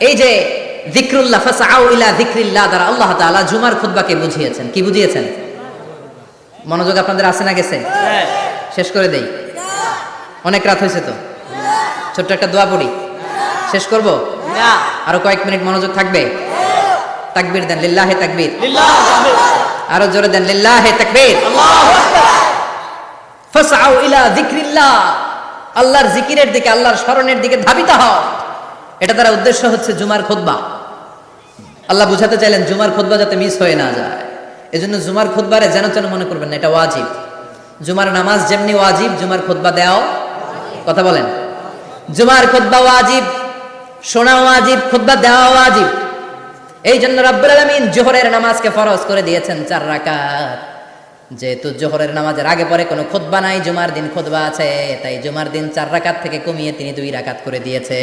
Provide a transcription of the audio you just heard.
এই যে যিকরুল্লাহ ফাসআউ ইলা যিকরিল্লাহ দ্বারা আল্লাহ তাআলা জুমার খুতবাকে বুঝিয়েছেন। কি বুঝিয়েছেন? মনোযোগ আপনাদের আছে না গেছে? শেষ করে দেই। অনেক রাত হয়েছে তো? ছোট্ট একটা দোয়া পড়ি। শেষ করব? না। আরও কয়েক মিনিট মনোযোগ থাকবে? তাকবীর দেন লিল্লাহে তাকবীর। লিল্লাহ আরও জোরে দেন লিল্লাহে তাকবীর। আল্লাহু আকবার। ফাসআউ ইলা যিকরিল্লাহ। আল্লাহর জিকিরের দিকে আল্লাহর স্মরণের দিকে ধাবিত হও। এটা তার উদ্দেশ্য হচ্ছে জুমার খুতবা। আল্লাহ বুঝাতে চাইলেন জুমার খুতবা যাতে মিস হয়ে না যায়। এজন্য জুমার খুতবারে যেন তেন মনে করবেন না, এটা ওয়াজিব। জুমার নামাজ যেমনি ওয়াজিব, জুমার খুতবা দেও কথা বলেন। জুমার খুতবা ওয়াজিব, শোনা ওয়াজিব, খুতবা দেওয়া ওয়াজিব। এই জন্য রব্বুল আলামিন জোহরের নামাজকে ফরজ করে দিয়েছেন চার রাকাত। যেহেতু জোহরের নামাজের আগে পরে কোনো খুতবা নাই, জুমার দিন খুতবা আছে, তাই জুমার দিন চার রাকাত থেকে কমিয়ে তিনি দুই রাকাত করে দিয়েছে।